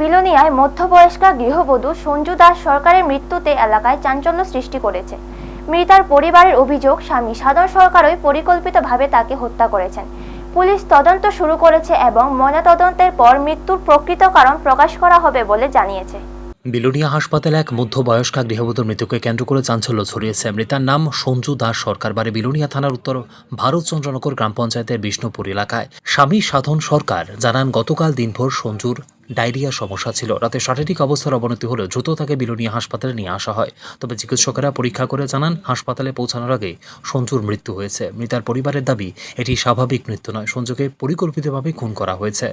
বিলোনিয়ায় মধ্যবয়স্কা গৃহবধূ সঞ্জু দাস সরকারের মৃত্যুতে এলাকায় চাঞ্চল্য সৃষ্টি করেছে। মৃতার পরিবারের অভিযোগ, স্বামী সাধন সরকারই পরিকল্পিতভাবে তাকে হত্যা করেছেন। পুলিশ তদন্ত শুরু করেছে এবং ময়নাতদন্তের পর মৃত্যুর প্রকৃত কারণ প্রকাশ করা হবে বলে জানিয়েছে। বিলোনিয়া হাসপাতালে এক মধ্যবয়স্কা গৃহবধূর মৃত্যুকে কেন্দ্র করে চাঞ্চল্য ছড়িয়েছে। মৃতার নাম সঞ্জু দাস সরকার বাড়ি বিলোনিয়া থানার উত্তর ভারতচন্দ্রনগর গ্রাম পঞ্চায়েতের বিষ্ণুপুর এলাকায়। স্বামী সাধন সরকার জানান, গতকাল দিনভর সঞ্জুর ডায়রিয়া সমস্যা ছিল। রাতে শারীরিক অবস্থার অবনতি হলে দ্রুত তাকে বিলোনিয়া হাসপাতালে নিয়ে আসা হয়। তবে চিকিৎসকেরা পরীক্ষা করে জানান, হাসপাতালে পৌঁছানোর আগে সঞ্জুর মৃত্যু হয়েছে। মৃতার পরিবারের দাবি, এটি স্বাভাবিক মৃত্যু নয়, সঞ্জুকে পরিকল্পিতভাবে খুন করা হয়েছে।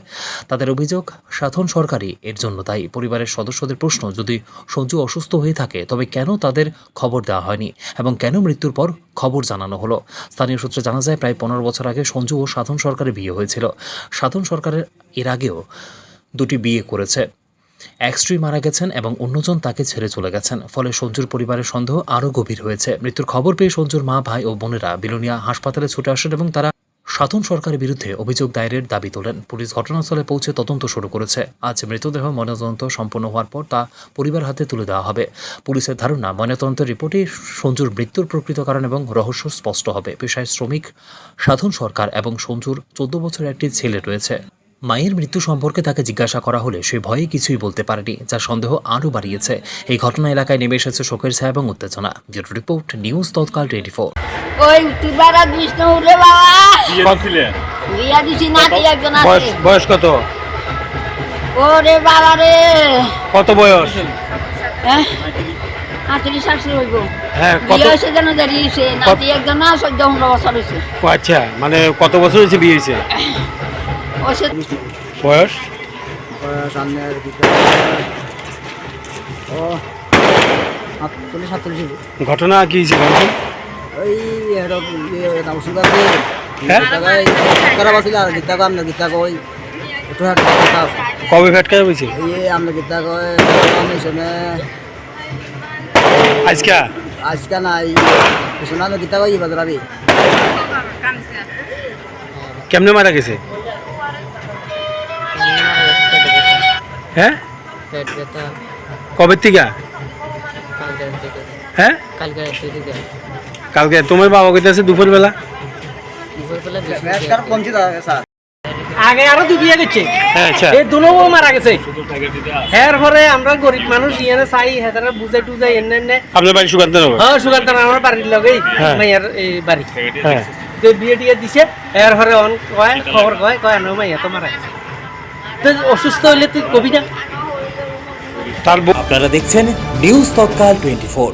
তাদের অভিযোগ, সাধন সরকারই এর জন্য দায়ী। পরিবারের সদস্যদের প্রশ্ন, যদি সঞ্জু অসুস্থ হয়ে থাকে, তবে কেন তাদের খবর দেওয়া হয়নি এবং কেন মৃত্যুর পর খবর জানানো হলো? স্থানীয় সূত্রে জানা যায়, প্রায় পনেরো বছর আগে সঞ্জু ও সাধন সরকারের বিয়ে হয়েছিল। সাধন সরকারের, এর আগেও দুটি বিয়ে করেছে। এক স্ত্রী মারা গেছেন এবং অন্যজন তাকে ছেড়ে চলে গেছেন। ফলে সঞ্জুর পরিবারের সন্দেহ আরও গভীর হয়েছে। মৃত্যুর খবর পেয়ে সঞ্জুর মা, ভাই ও বোনেরা বিলোনিয়া হাসপাতালে ছুটে আসেন এবং তারা সাধন সরকারের বিরুদ্ধে অভিযোগ দায়েরের দাবি তোলেন। পুলিশ ঘটনাস্থলে পৌঁছে তদন্ত শুরু করেছে। আজ মৃতদেহ ময়নাতদন্ত সম্পন্ন হওয়ার পর তা পরিবার হাতে তুলে দেওয়া হবে। পুলিশের ধারণা, ময়নাতদন্তের রিপোর্টে সঞ্জুর মৃত্যুর প্রকৃত কারণ এবং রহস্য স্পষ্ট হবে। পেশায় শ্রমিক সাধন সরকার এবং সঞ্জুর চোদ্দ বছরের একটি ছেলে রয়েছে। মায়ের মৃত্যু সম্পর্কে তাকে জিজ্ঞাসা করা হলে সে ভয়ে কিছুই বলতে পারেনি যা সন্দেহ আরও বাড়িয়েছে। এই ঘটনা এলাকায় নেমে এসেছে শোকের ছায়া এবং উত্তেজনা। Bureau report news Tatkal twenty four. ওই তুবারা বিষ্ণু রে বাবা। বিয়া দিছি নাতি একজন বয়স আছে। বয়স কত? ওরে বাবা রে। কত বয়স? হ্যাঁ আটত্রিশ আশি হইব। হ্যাঁ কত? হয়েছে যেন দাঁড়িয়েছে নাতি একজন না চোদ্দ পনেরো বছর হয়েছে। আচ্ছা মানে কত বছর হয়েছে বিয়ে হয়েছে? বয়স? সামনের দিকে ও সাতচল্লিশ সাতচল্লিশ। ঘটনা কি বলতো? ওই এটা ইয়ে এটা ওষুধ আছে। হ্যাঁ? গীতা কবে ফেটকা হয়েছে? আজকে? আজকে শুনে কই কেমনে মারা গেছে? হ্যাঁ? পেট ব্যথা। কবে থেকে? হ্যাঁ? কালকে থেকে কালকে তোমার বাবা কইতেছে দুপুরবেলা? দুপুরবেলা আগে আরও দু বিয়ে গেছে। হ্যাঁ আচ্ছা। এই দুনো মারা গেছে। এর পরে আমরা গরিব মানুষ ইয়ে চাই হেতারা বুঝাই টুজাই এনে এনে। আপনার বাড়ি সুকান্ত হ্যাঁ সুগান্ত আমার বাড়ির লগেই হ্যাঁ। মাইয়ার এই বাড়ি। হ্যাঁ। তো বিয়ে টিয়ে দিছে এর পরে অন কয় খবর কয় কয় আনো মাইয়া তো মারা গেছে। অসুস্থ হলে তুই কবি না? আপনারা দেখছেন নিউজ তৎকাল টোয়েন্টি ফোর